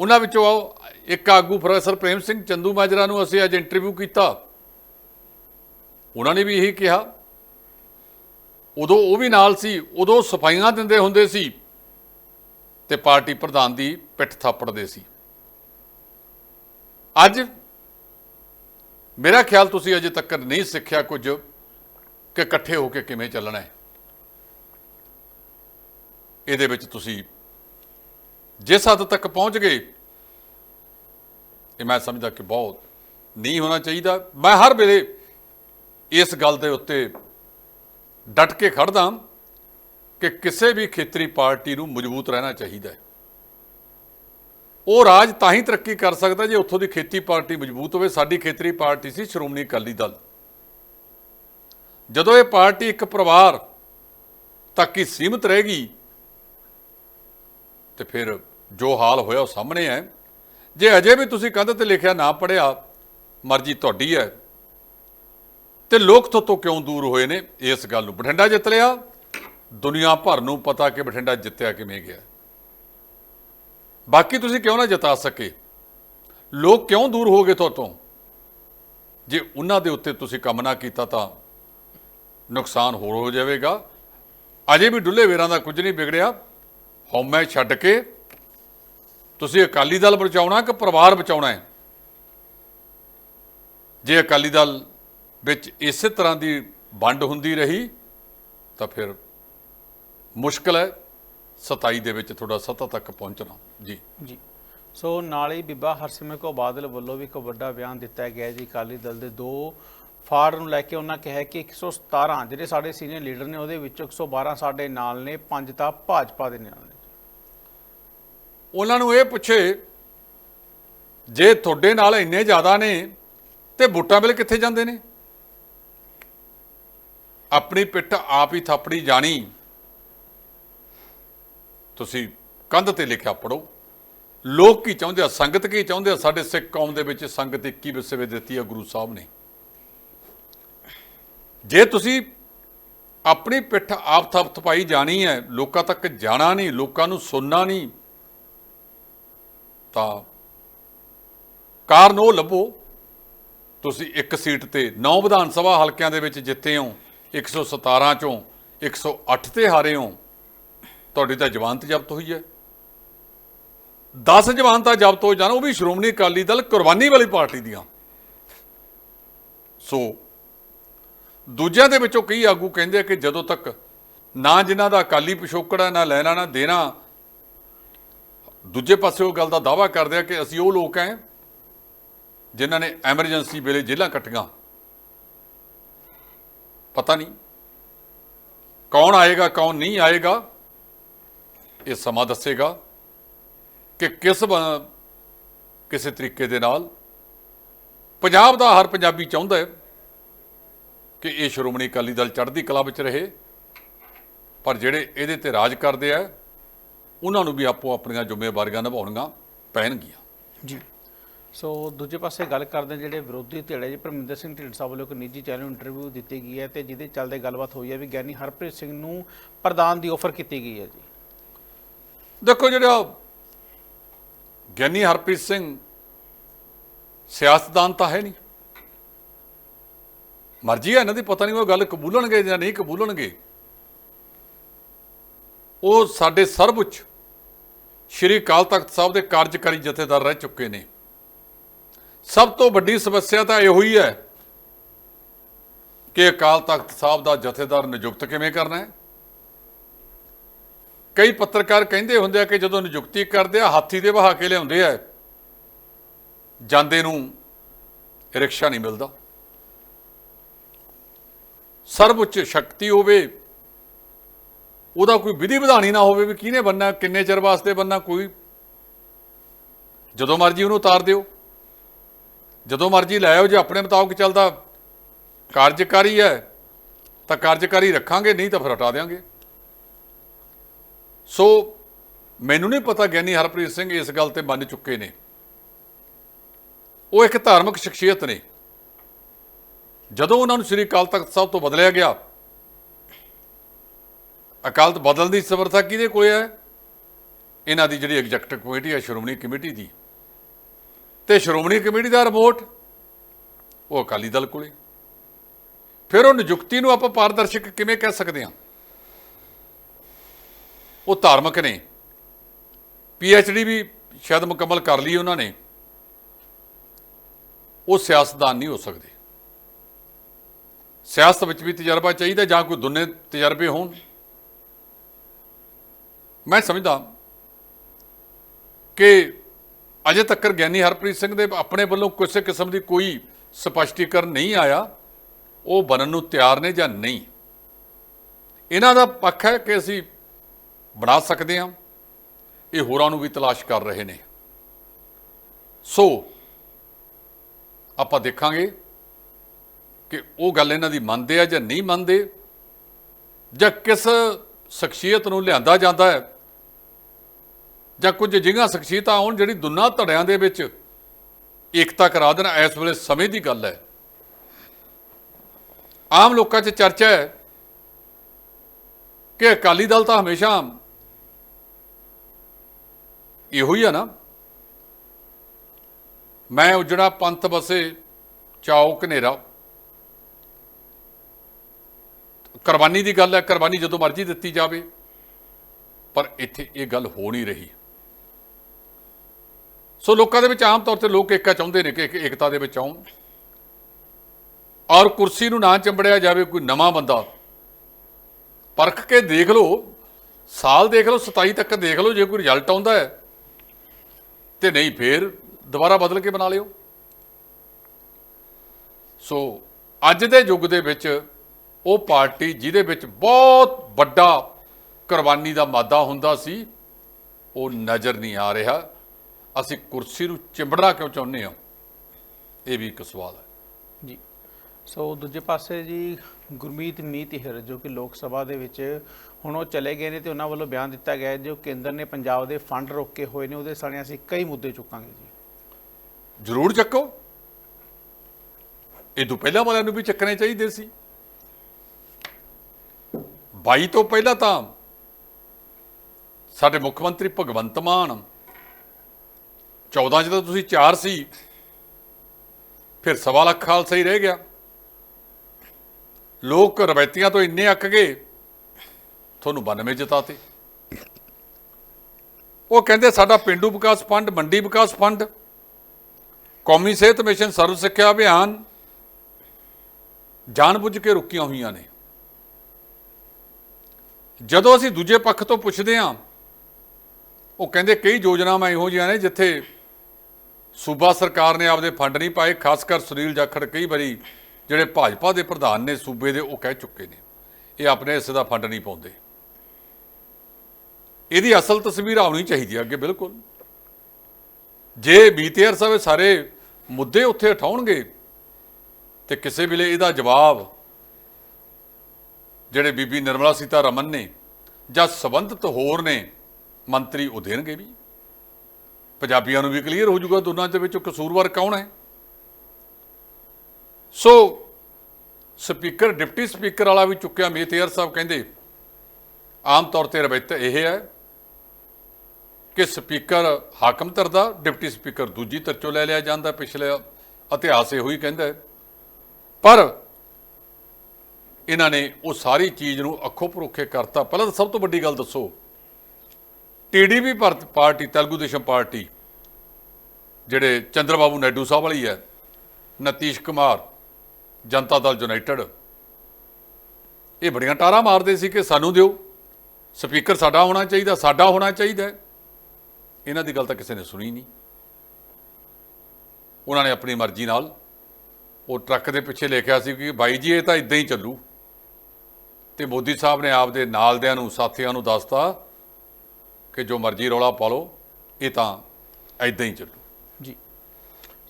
ਉਹਨਾਂ ਵਿੱਚੋਂ ਇੱਕ ਆਗੂ ਪ੍ਰੋਫੈਸਰ ਪ੍ਰੇਮ ਸਿੰਘ ਚੰਦੂ ਮਾਜਰਾ ਨੂੰ ਅਸੀਂ ਅੱਜ ਇੰਟਰਵਿਊ ਕੀਤਾ। ਉਹਨਾਂ ਨੇ ਵੀ ਇਹੀ ਕਿਹਾ। ਉਦੋਂ ਉਹ ਵੀ ਨਾਲ ਸੀ, ਉਦੋਂ ਸਫਾਈਆਂ ਦਿੰਦੇ ਹੁੰਦੇ ਸੀ ਤੇ ਪਾਰਟੀ ਪ੍ਰਧਾਨ ਦੀ ਪਿੱਠ ਥਾਪੜਦੇ ਸੀ। ਅੱਜ ਮੇਰਾ ਖਿਆਲ ਤੁਸੀਂ ਅਜੇ ਤੱਕ ਨਹੀਂ ਸਿੱਖਿਆ ਕੁਝ ਕਿ ਇਕੱਠੇ ਹੋ ਕੇ ਕਿਵੇਂ ਚੱਲਣਾ ਹੈ। ਇਹਦੇ ਵਿੱਚ ਤੁਸੀਂ ਜਿਸ ਹੱਦ ਤੱਕ ਪਹੁੰਚ ਗਏ, ਇਹ ਮੈਂ ਸਮਝਦਾ ਕਿ ਬਹੁਤ ਨਹੀਂ ਹੋਣਾ ਚਾਹੀਦਾ। ਮੈਂ ਹਰ ਵੇਲੇ ਇਸ ਗੱਲ ਦੇ ਉੱਤੇ ਡਟ ਕੇ ਖੜਦਾ ਕਿ ਕਿਸੇ ਵੀ ਖੇਤਰੀ ਪਾਰਟੀ ਨੂੰ ਮਜ਼ਬੂਤ ਰਹਿਣਾ ਚਾਹੀਦਾ ਹੈ। ਉਹ ਰਾਜ ਤਾਂ ਹੀ ਤਰੱਕੀ ਕਰ ਸਕਦਾ ਜੇ ਉੱਥੋਂ ਦੀ ਖੇਤੀ ਪਾਰਟੀ ਮਜ਼ਬੂਤ ਹੋਵੇ। ਸਾਡੀ ਖੇਤਰੀ ਪਾਰਟੀ ਸੀ ਸ਼੍ਰੋਮਣੀ ਅਕਾਲੀ ਦਲ। ਜਦੋਂ ਇਹ ਪਾਰਟੀ ਇੱਕ ਪਰਿਵਾਰ ਤੱਕ ਹੀ ਸੀਮਿਤ ਰਹੇਗੀ, ਤੇ ਫਿਰ ਜੋ ਹਾਲ ਹੋਇਆ ਉਹ ਸਾਹਮਣੇ ਹੈ ਜੇ ਅਜੇ ਵੀ ਤੁਸੀਂ ਕੰਧ ਤੇ ਲਿਖਿਆ ਨਾ ਪੜਿਆ ਮਰਜ਼ੀ ਤੁਹਾਡੀ ਹੈ। ਤੇ ਲੋਕ ਤੋਂ ਕਿਉਂ ਦੂਰ ਹੋਏ ਨੇ? ਇਸ ਗੱਲ ਨੂੰ ਬਠਿੰਡਾ ਜਿੱਤ ਲਿਆ। ਦੁਨੀਆ ਭਰ ਨੂੰ ਪਤਾ ਕਿ ਬਠਿੰਡਾ ਜਿੱਤਿਆ ਕਿਵੇਂ ਗਿਆ। ਬਾਕੀ ਤੁਸੀਂ ਕਿਉਂ ਨਾ ਜਤਾ ਸਕੇ? ਲੋਕ ਕਿਉਂ ਦੂਰ ਹੋ ਗਏ ਤੁਹਾਤੋਂ ਜੇ ਉਹਨਾਂ ਦੇ ਉੱਤੇ ਤੁਸੀਂ ਕੰਮ ਨਾ ਕੀਤਾ ਤਾਂ ਨੁਕਸਾਨ ਹੋਰ ਹੋ ਜਾਵੇਗਾ। ਅਜੇ ਵੀ ਡੁੱਲੇ ਵੇਰਾਂ ਦਾ ਕੁਝ ਨਹੀਂ ਵਿਗੜਿਆ। ਹਉਮੈ ਛੱਡ ਕੇ ਤੁਸੀਂ ਅਕਾਲੀ ਦਲ ਬਚਾਉਣਾ ਕਿ ਪਰਿਵਾਰ ਬਚਾਉਣਾ ਹੈ? ਜੇ ਅਕਾਲੀ ਦਲ ਵਿੱਚ ਇਸੇ ਤਰ੍ਹਾਂ ਦੀ ਵੰਡ ਹੁੰਦੀ ਰਹੀ ਤਾਂ ਫਿਰ ਮੁਸ਼ਕਲ ਹੈ। 27 ਦੇ ਵਿੱਚ ਤੁਹਾਡਾ ਸੱਤਾ ਤੱਕ ਪਹੁੰਚਣਾ। ਜੀ। ਜੀ। ਸੋ ਨਾਲ ਹੀ ਬੀਬਾ ਹਰਸਿਮਰਤ ਕੌਰ ਬਾਦਲ ਵੱਲੋਂ ਵੀ ਇੱਕ ਵੱਡਾ ਬਿਆਨ ਦਿੱਤਾ ਗਿਆ ਜੀ ਅਕਾਲੀ ਦਲ ਦੇ ਦੋ ਫਾੜ ਨੂੰ ਲੈ ਕੇ। ਉਹਨਾਂ ਕਿਹਾ ਕਿ 117 ਜਿਹੜੇ ਸਾਡੇ ਸੀਨੀਅਰ ਲੀਡਰ ਨੇ ਉਹਦੇ ਵਿੱਚੋਂ 112 ਸਾਡੇ ਨਾਲ ਨੇ ਪੰਜ ਤਾਂ ਭਾਜਪਾ ਦੇ ਨਾਲ ਨੇ। ਉਹਨਾਂ ਨੂੰ ਇਹ ਪੁੱਛੇ ਜੇ ਤੁਹਾਡੇ ਨਾਲ ਇੰਨੇ ਜ਼ਿਆਦਾ ਨੇ ਤੇ ਵੋਟਾਂ ਵੇਲੇ ਕਿੱਥੇ ਜਾਂਦੇ ਨੇ? ਆਪਣੀ ਪਿੱਠ ਆਪ ਹੀ ਥਾਪੜੀ ਜਾਣੀ। ਤੁਸੀਂ ਕੰਧ ਤੇ ਲਿਖਿਆ ਪੜੋ ਲੋਕ ਕੀ ਚਾਹੁੰਦੇ ਆ? ਸੰਗਤ ਕੀ ਚਾਹੁੰਦੇ ਆ? ਸਾਡੇ ਸਿੱਖ ਕੌਮ ਦੇ ਵਿੱਚ ਸੰਗਤ 21 ਵਿਸਵੇ ਦਿੱਤੀ ਆ ਗੁਰੂ ਸਾਹਿਬ ਨੇ। ਜੇ ਤੁਸੀਂ ਆਪਣੀ ਪਿੱਠ ਆਪ ਥਾਪ ਥਪਾਈ ਜਾਣੀ ਹੈ, ਲੋਕਾਂ ਤੱਕ ਜਾਣਾ ਨਹੀਂ, ਲੋਕਾਂ ਨੂੰ ਸੁਣਨਾ ਨਹੀਂ, ਤਾਂ ਕਾਰਨ ਉਹ ਲੱਭੋ। ਤੁਸੀਂ ਇੱਕ ਸੀਟ ਤੇ ਨੌ ਵਿਧਾਨ ਸਭਾ ਹਲਕਿਆਂ ਦੇ ਵਿੱਚ ਜਿੱਤੇ ਹੋ 117 ਚੋਂ 108 ਤੇ ਹਾਰੇ ਹੋ ਤੁਹਾਡੀ ਤਾਂ ਜ਼ਮਾਨਤ ਜ਼ਬਤ ਹੋਈ ਹੈ। 10 ਜ਼ਮਾਨਤਾਂ ਜ਼ਬਤ ਹੋ ਜਾਣ, ਉਹ ਵੀ ਸ਼੍ਰੋਮਣੀ ਅਕਾਲੀ ਦਲ ਕੁਰਬਾਨੀ ਵਾਲੀ ਪਾਰਟੀ ਦੀਆਂ। ਸੋ, ਦੂਜਿਆਂ ਦੇ ਵਿੱਚੋਂ ਕਈ ਆਗੂ ਕਹਿੰਦੇ ਆ ਕਿ ਜਦੋਂ ਤੱਕ ਨਾ ਜਿਨ੍ਹਾਂ ਦਾ ਅਕਾਲੀ ਪਿਛੋਕੜ ਹੈ ਨਾ ਲੈਣਾ, ਨਾ ਦੇਣਾ, ਦੂਜੇ ਪਾਸੇ ਉਹ ਗੱਲ ਦਾ ਦਾਵਾ ਕਰਦੇ ਆ ਕਿ ਅਸੀਂ ਉਹ ਲੋਕ ਐ, ਜਿਨ੍ਹਾਂ ਨੇ ਐਮਰਜੈਂਸੀ ਵੇਲੇ ਜੇਲ੍ਹਾਂ ਕੱਟੀਆਂ। ਪਤਾ ਨਹੀਂ ਕੌਣ ਆਏਗਾ, ਕੌਣ ਨਹੀਂ ਆਏਗਾ। ਇਹ ਸਮਾਂ ਦੱਸੇਗਾ ਕਿ ਕਿਸ ਕਿਸੇ ਤਰੀਕੇ ਦੇ ਨਾਲ ਪੰਜਾਬ ਦਾ ਹਰ ਪੰਜਾਬੀ ਚਾਹੁੰਦਾ ਹੈ ਕਿ ਇਹ ਸ਼੍ਰੋਮਣੀ ਅਕਾਲੀ ਦਲ ਚੜ੍ਹਦੀ ਕਲਾ ਵਿੱਚ ਰਹੇ, ਪਰ ਜਿਹੜੇ ਇਹਦੇ ਤੇ ਰਾਜ ਕਰਦੇ ਆ, ਉਹਨਾਂ ਨੂੰ ਵੀ ਆਪੋ ਆਪਣੀਆਂ ਜ਼ਿੰਮੇਵਾਰੀਆਂ ਨਿਭਾਉਣੀਆਂ ਪੈਣਗੀਆਂ। ਜੀ। ਸੋ ਦੂਜੇ ਪਾਸੇ ਗੱਲ ਕਰਦੇ ਜਿਹੜੇ ਵਿਰੋਧੀ ਧਿਰ ਹੈ, ਜੀ ਪਰਮਿੰਦਰ ਸਿੰਘ ਢੀਂਡਸਾ ਵੱਲੋਂ ਇੱਕ ਨਿੱਜੀ ਚੈਨਲ ਇੰਟਰਵਿਊ ਦਿੱਤੀ ਗਈ ਹੈ ਤੇ ਜਿਹਦੇ ਚੱਲਦੇ ਗੱਲਬਾਤ ਹੋਈ ਹੈ ਵੀ ਗਿਆਨੀ ਹਰਪ੍ਰੀਤ ਸਿੰਘ ਨੂੰ ਪ੍ਰਧਾਨ ਦੀ ਆਫਰ ਕੀਤੀ ਗਈ ਹੈ ਜੀ। ਦੇਖੋ ਜਿਹੜਾ ਗਿਆਨੀ ਹਰਪ੍ਰੀਤ ਸਿੰਘ ਸਿਆਸਤਦਾਨ ਤਾਂ ਹੈ ਨਹੀਂ। ਮਰਜ਼ੀ ਹੈ ਇਹਨਾਂ ਦੀ ਪਤਾ ਨਹੀਂ ਉਹ ਗੱਲ ਕਬੂਲਣਗੇ ਜਾਂ ਨਹੀਂ ਕਬੂਲਣਗੇ। ਉਹ ਸਾਡੇ ਸਰਵਉੱਚ ਸ਼੍ਰੀ ਅਕਾਲ ਤਖਤ ਸਾਹਿਬ ਦੇ ਕਾਰਜਕਾਰੀ ਜਥੇਦਾਰ ਰਹਿ ਚੁੱਕੇ ਨੇ। ਸਭ ਤੋਂ ਵੱਡੀ ਸਮੱਸਿਆ ਤਾਂ ਇਹੋ ਹੀ ਹੈ ਕਿ ਅਕਾਲ ਤਖਤ ਸਾਹਿਬ ਦਾ ਜਥੇਦਾਰ ਨਿਯੁਕਤ ਕਿਵੇਂ ਕਰਨਾ ਹੈ? ਕਈ ਪੱਤਰਕਾਰ ਕਹਿੰਦੇ ਹੁੰਦੇ ਆ ਕਿ ਜਦੋਂ ਨਿਯੁਕਤੀ ਕਰਦੇ ਆ, ਹਾਥੀ ਦੇ ਬਹਾ ਕੇ ਲਿਆਉਂਦੇ ਆ, ਜਾਂਦੇ ਨੂੰ ਰਿਕਸ਼ਾ ਨਹੀਂ ਮਿਲਦਾ। ਸਰਵਉੱਚ ਸ਼ਕਤੀ ਹੋਵੇ, ਉਹਦਾ ਕੋਈ ਵਿਧੀ ਵਿਧਾਨੀ ਨਾ ਹੋਵੇ ਵੀ ਕਿਹਨੇ ਬੰਨਾ ਕਿੰਨੇ ਚਿਰ ਵਾਸਤੇ ਬੰਨਾ ਕੋਈ ਜਦੋਂ ਮਰਜ਼ੀ ਉਹਨੂੰ ਉਤਾਰ ਦਿਓ। ਜਦੋਂ ਮਰਜ਼ੀ ਲੈ ਆਓ, ਜੇ ਆਪਣੇ ਮੁਤਾਬਕ ਚੱਲਦਾ ਕਾਰਜਕਾਰੀ ਹੈ, ਤਾਂ ਕਾਰਜਕਾਰੀ ਰੱਖਾਂਗੇ, ਨਹੀਂ ਤਾਂ ਫਿਰ ਹਟਾ ਦੇਵਾਂਗੇ ਸੋ ਮੈਨੂੰ ਨਹੀਂ ਪਤਾ ਗਿਆਨੀ ਹਰਪ੍ਰੀਤ ਸਿੰਘ ਇਸ ਗੱਲ ਤੇ ਮੰਨ ਚੁੱਕੇ ਨੇ। ਉਹ ਇੱਕ ਧਾਰਮਿਕ ਸ਼ਖਸੀਅਤ ਨੇ। ਜਦੋਂ ਉਹਨਾਂ ਨੂੰ ਸ੍ਰੀ ਅਕਾਲ ਤਖਤ ਸਾਹਿਬ ਤੋਂ ਬਦਲਿਆ ਗਿਆ ਅਕਾਲਤ ਬਦਲਣ ਦੀ ਸਮਰੱਥਾ ਕਿਹਦੇ ਕੋਲ ਹੈ? ਇਹਨਾਂ ਦੀ ਜਿਹੜੀ ਐਗਜ਼ੈਕਟਿਵ ਕਮੇਟੀ ਹੈ, ਸ਼੍ਰੋਮਣੀ ਕਮੇਟੀ ਦੀ। ਤੇ ਸ਼੍ਰੋਮਣੀ ਕਮੇਟੀ ਦਾ ਰਿਪੋਰਟ ਉਹ ਅਕਾਲੀ ਦਲ ਕੋਲੇ। ਫਿਰ ਉਹ ਨਿਯੁਕਤੀ ਨੂੰ ਆਪਾਂ ਪਾਰਦਰਸ਼ਕ ਕਿਵੇਂ ਕਹਿ ਸਕਦੇ ਹਾਂ? ਉਹ ਧਾਰਮਿਕ ਨੇ। ਪੀ ਐਚ ਡੀ ਵੀ ਸ਼ਾਇਦ ਮੁਕੰਮਲ ਕਰ ਲਈ ਉਹਨਾਂ ਨੇ। ਉਹ ਸਿਆਸਤਦਾਨ ਨਹੀਂ ਹੋ ਸਕਦੇ। ਸਿਆਸਤ ਵਿੱਚ ਵੀ ਤਜਰਬਾ ਚਾਹੀਦਾ ਜਾਂ ਕੋਈ ਦੋਨੇ ਤਜਰਬੇ ਹੋਣ। ਮੈਂ ਸਮਝਦਾ ਕਿ ਅਜੇ ਤੱਕ ਗਿਆਨੀ ਹਰਪ੍ਰੀਤ ਸਿੰਘ ਦੇ ਆਪਣੇ ਵੱਲੋਂ ਕਿਸੇ ਕਿਸਮ ਦੀ ਕੋਈ ਸਪਸ਼ਟੀਕਰਨ ਨਹੀਂ ਆਇਆ। ਉਹ ਬਣਨ ਨੂੰ ਤਿਆਰ ਨੇ ਜਾਂ ਨਹੀਂ। ਇਹਨਾਂ ਦਾ ਪੱਖ ਹੈ ਕਿ ਅਸੀਂ ਬਣਾ ਸਕਦੇ ਹਾਂ। ਇਹ ਹੋਰਾਂ ਨੂੰ ਵੀ ਤਲਾਸ਼ ਕਰ ਰਹੇ ਨੇ। ਸੋ, ਆਪਾਂ ਦੇਖਾਂਗੇ ਕਿ ਉਹ ਗੱਲ ਇਹਨਾਂ ਦੀ ਮੰਨਦੇ ਆ ਜਾਂ ਨਹੀਂ ਮੰਨਦੇ, ਜਾਂ ਕਿਸ ਸ਼ਖਸੀਅਤ ਨੂੰ ਲਿਆਂਦਾ ਜਾਂਦਾ ਹੈ, ਜਾਂ ਕੁਝ ਜਿਹੀਆਂ ਸ਼ਖਸੀਅਤਾਂ ਆਉਣ ਜਿਹੜੀ ਦੁਨਾ ਧੜਿਆਂ ਦੇ ਵਿੱਚ ਏਕਤਾ ਕਰਾ ਦੇਣ, ਇਸ ਵੇਲੇ ਸਮੇਂ ਦੀ ਗੱਲ ਹੈ। ਆਮ ਲੋਕਾਂ 'ਚ ਚਰਚਾ ਹੈ ਕਿ ਅਕਾਲੀ ਦਲ ਤਾਂ ਹਮੇਸ਼ਾ ਇਹੋ ਹੀ ਆ ਨਾ। ਮੈਂ ਉਜੜਾ ਪੰਥ ਬਸੇ ਚਾਉ ਕਨੇਰਾ ਕੁਰਬਾਨੀ ਦੀ ਗੱਲ ਹੈ, ਕੁਰਬਾਨੀ ਜਦੋਂ ਮਰਜ਼ੀ ਦਿੱਤੀ ਜਾਵੇ, ਪਰ ਇੱਥੇ ਇਹ ਗੱਲ ਹੋ ਨਹੀਂ ਰਹੀ। ਸੋ ਲੋਕਾਂ ਦੇ ਵਿੱਚ ਆਮ ਤੌਰ ਤੇ ਲੋਕ ਏਕਾ ਚਾਹੁੰਦੇ ਨੇ ਕਿ ਇੱਕ ਏਕਤਾ ਦੇ ਵਿੱਚ ਆਉਣ। ਔਰ ਕੁਰਸੀ ਨੂੰ ਨਾ ਚੰਬੜਿਆ ਜਾਵੇ ਕੋਈ ਨਵਾਂ ਬੰਦਾ। ਪਰਖ ਕੇ ਦੇਖ ਲਓ, ਸਾਲ ਦੇਖ ਲਓ 27 ਤੱਕ ਦੇਖ ਲਓ, ਜੇ ਕੋਈ ਰਿਜ਼ਲਟ ਆਉਂਦਾ ਹੈ। ਤੇ ਨਹੀਂ, ਫੇਰ ਦੁਬਾਰਾ ਬਦਲ ਕੇ ਬਣਾ ਲਿਓ। ਸੋ, ਅੱਜ ਦੇ ਯੁੱਗ ਦੇ ਵਿੱਚ ਉਹ ਪਾਰਟੀ ਜਿਹਦੇ ਵਿੱਚ ਬਹੁਤ ਵੱਡਾ ਕੁਰਬਾਨੀ ਦਾ ਮਾਦਾ ਹੁੰਦਾ ਸੀ, ਉਹ ਨਜ਼ਰ ਨਹੀਂ ਆ ਰਿਹਾ। ਅਸੀਂ ਕੁਰਸੀ ਨੂੰ ਚਿੰਬੜਨਾ ਕਿਉਂ ਚਾਹੁੰਦੇ ਹਾਂ? ਇਹ ਵੀ ਇੱਕ ਸਵਾਲ ਹੈ। ਜੀ। ਸੋ, ਦੂਜੇ ਪਾਸੇ ਜੀ ਗੁਰਮੀਤ ਮੀਤ ਹਿਰ ਜੋ ਕਿ ਲੋਕ ਸਭਾ ਦੇ ਵਿੱਚ ਹੁਣ ਉਹ ਚਲੇ ਗਏ ਨੇ ਤੇ ਉਹਨਾਂ ਵੱਲੋਂ ਬਿਆਨ ਦਿੱਤਾ ਗਿਆ ਜੋ ਕੇਂਦਰ ਨੇ ਪੰਜਾਬ ਦੇ ਫੰਡ ਰੋਕੇ ਹੋਏ ਨੇ, ਉਹਦੇ ਸਾਣੇ ਅਸੀਂ ਕਈ ਮੁੱਦੇ ਚੁੱਕਾਂਗੇ ਜੀ। ਜ਼ਰੂਰ ਚੱਕੋ। ਇਹ ਤੋਂ ਪਹਿਲਾਂ ਵਾਲਿਆਂ ਨੂੰ ਵੀ ਚੱਕਣੇ ਚਾਹੀਦੇ ਸੀ। 22 ਤੋਂ ਪਹਿਲਾਂ ਤਾਂ ਸਾਡੇ ਮੁੱਖ ਮੰਤਰੀ ਭਗਵੰਤ ਮਾਨ 14 ਚ ਤਾਂ ਤੁਸੀਂ 4 ਸੀ, ਫਿਰ ਸਵਾ ਲੱਖ ਖਾਲਸਾ ਹੀ ਰਹਿ ਗਿਆ। ਲੋਕ ਰਵਾਇਤੀਆਂ ਤੋਂ ਇੰਨੇ ਅੱਕ ਗਏ, ਤੁਹਾਨੂੰ 92 ਜਿਤਾਤੇ। ਉਹ ਕਹਿੰਦੇ ਸਾਡਾ ਪਿੰਡੂ ਵਿਕਾਸ ਫੰਡ, ਮੰਡੀ ਵਿਕਾਸ ਫੰਡ, ਕੌਮੀ ਸਿਹਤ ਮਿਸ਼ਨ ਸਰਵ ਸਿੱਖਿਆ ਅਭਿਆਨ, ਜਾਣਬੁੱਝ ਕੇ ਰੁਕੀਆਂ ਹੋਈਆਂ ਨੇ। ਜਦੋਂ ਅਸੀਂ ਦੂਜੇ ਪੱਖ ਤੋਂ ਪੁੱਛਦੇ ਹਾਂ, ਉਹ ਕਹਿੰਦੇ ਕਈ ਯੋਜਨਾਵਾਂ ਇਹੋ ਜਿਹੀਆਂ ਨੇ ਜਿੱਥੇ ਸੂਬਾ ਸਰਕਾਰ ਨੇ ਆਪਦੇ ਫੰਡ ਨਹੀਂ ਪਾਏ ਖਾਸ ਕਰ ਸੁਨੀਲ ਜਾਖੜ ਕਈ ਵਾਰੀ ਜਿਹੜੇ ਭਾਜਪਾ ਦੇ ਪ੍ਰਧਾਨ ਨੇ ਸੂਬੇ ਦੇ, ਉਹ ਕਹਿ ਚੁੱਕੇ ਨੇ, ਇਹ ਆਪਣੇ ਹਿੱਸੇ ਦਾ ਫੰਡ ਨਹੀਂ ਪਾਉਂਦੇ। ਇਹਦੀ ਅਸਲ ਤਸਵੀਰ ਆਉਣੀ ਚਾਹੀਦੀ ਹੈ ਅੱਗੇ, ਬਿਲਕੁਲ। ਜੇ ਬੀਤੇਰ ਸਾਹਿਬ ਇਹ ਸਾਰੇ ਮੁੱਦੇ ਉੱਥੇ ਉਠਾਉਣਗੇ, ਤੇ ਕਿਸੇ ਵੇਲੇ ਇਹਦਾ ਜਵਾਬ ਜਿਹੜੇ ਬੀਬੀ ਨਿਰਮਲਾ ਸੀਤਾ ਰਮਨ ਨੇ ਜਾਂ ਸੰਬੰਧਿਤ ਹੋਰ ਨੇ, ਮੰਤਰੀ ਉਹ ਦੇਣਗੇ ਵੀ। ਪੰਜਾਬੀਆਂ ਨੂੰ ਵੀ ਕਲੀਅਰ ਹੋ ਜਾਊਗਾ ਦੋਨਾਂ ਦੇ ਵਿੱਚੋਂ ਕਸੂਰਵਾਰ ਕੌਣ ਹੈ? ਸੋ ਸਪੀਕਰ, ਡਿਪਟੀ ਸਪੀਕਰ ਵਾਲਾ ਵੀ ਚੁੱਕਿਆ ਮੇਤੇਰ ਸਾਹਿਬ ਕਹਿੰਦੇ, ਆਮ ਤੌਰ ਤੇ ਰਵਾਇਤ ਇਹ ਹੈ ਕਿ ਸਪੀਕਰ ਹਾਕਮ ਧਰਦਾ, ਡਿਪਟੀ ਸਪੀਕਰ ਦੂਜੀ ਧਿਰ ਚੋਂ ਲੈ ਲਿਆ ਜਾਂਦਾ, ਪਿਛਲੇ ਇਤਿਹਾਸ ਇਹੋ ਹੀ ਕਹਿੰਦਾ ਹੈ। ਪਰ ਇਹਨਾਂ ਨੇ ਉਹ ਸਾਰੀ ਚੀਜ਼ ਨੂੰ ਅੱਖੋਂ ਪਰੋਖੇ ਕਰਤਾ। ਪਹਿਲਾਂ ਤਾਂ ਸਭ ਤੋਂ ਵੱਡੀ ਗੱਲ ਦੱਸੋ TDP Bharat party, Telugu Desam party, ਜਿਹੜੇ ਚੰਦਰਬਾਬੂ ਨਾਇਡੂ ਸਾਹਿਬ ਵਾਲੀ ਹੈ, ਨਤੀਸ਼ ਕੁਮਾਰ ਜਨਤਾ ਦਲ ਯੂਨਾਈਟਿਡ। ਇਹ ਬੜੀਆਂ ਟਾਰਾਂ ਮਾਰਦੇ ਸੀ ਕਿ ਸਾਨੂੰ ਦਿਓ। ਸਪੀਕਰ ਸਾਡਾ ਹੋਣਾ ਚਾਹੀਦਾ, ਸਾਡਾ ਹੋਣਾ ਚਾਹੀਦਾ ਇਹਨਾਂ ਦੀ ਗੱਲ ਤਾਂ ਕਿਸੇ ਨੇ ਸੁਣੀ ਨਹੀਂ। ਉਹਨਾਂ ਨੇ ਆਪਣੀ ਮਰਜ਼ੀ ਨਾਲ ਉਹ ਟਰੱਕ ਦੇ ਪਿੱਛੇ ਲਿਖਿਆ ਸੀ ਕਿ ਬਾਈ ਜੀ, ਇਹ ਤਾਂ ਇਦਾਂ ਹੀ ਚੱਲੂ। ਤੇ ਮੋਦੀ ਸਾਹਿਬ ਨੇ ਆਪਦੇ ਨਾਲਦਿਆਂ ਨੂੰ, ਸਾਥੀਆਂ ਨੂੰ ਦੱਸਤਾ ਕਿ ਜੋ ਮਰਜ਼ੀ ਰੌਲਾ ਪਾ ਲਓ, ਇਹ ਤਾਂ ਇਦਾਂ ਹੀ ਚੱਲੂ।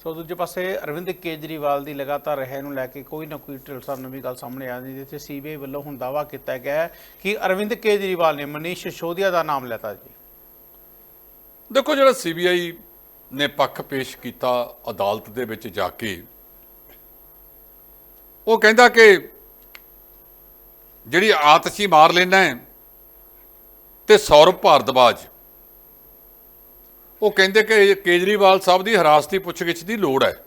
ਸੋ ਦੂਜੇ ਪਾਸੇ ਅਰਵਿੰਦ ਕੇਜਰੀਵਾਲ ਦੀ ਲਗਾਤਾਰ ਰਹਿ ਨੂੰ ਲੈ ਕੇ ਕੋਈ ਨਾ ਕੋਈ ਢਿਲਸਾ ਨਵੀਂ ਗੱਲ ਸਾਹਮਣੇ ਆ ਜਾਂਦੀ ਜਿੱਥੇ ਸੀਬੀਆਈ ਵੱਲੋਂ ਹੁਣ ਦਾਵਾ ਕੀਤਾ ਗਿਆ ਹੈ ਕਿ ਅਰਵਿੰਦ ਕੇਜਰੀਵਾਲ ਨੇ ਮਨੀਸ਼ ਸਿਸੋਦੀਆ ਦਾ ਨਾਮ ਲੈਤਾ ਜੀ। ਦੇਖੋ ਜਿਹੜਾ ਸੀਬੀਆਈ ਨੇ ਪੱਖ ਪੇਸ਼ ਕੀਤਾ ਅਦਾਲਤ ਦੇ ਵਿੱਚ ਜਾ ਕੇ, ਉਹ ਕਹਿੰਦਾ ਕਿ ਜਿਹੜੀ ਆਤਸ਼ੀ ਮਾਰ ਲੈਣਾ ਹੈ ਤੇ ਸੌਰਵ ਭਾਰਦਵਾਜ ਉਹ ਕਹਿੰਦੇ ਕਿ ਕੇਜਰੀਵਾਲ ਸਾਹਿਬ ਦੀ ਹਰਾਸਤੀ ਪੁੱਛਗਿੱਛ ਦੀ ਲੋੜ ਹੈ।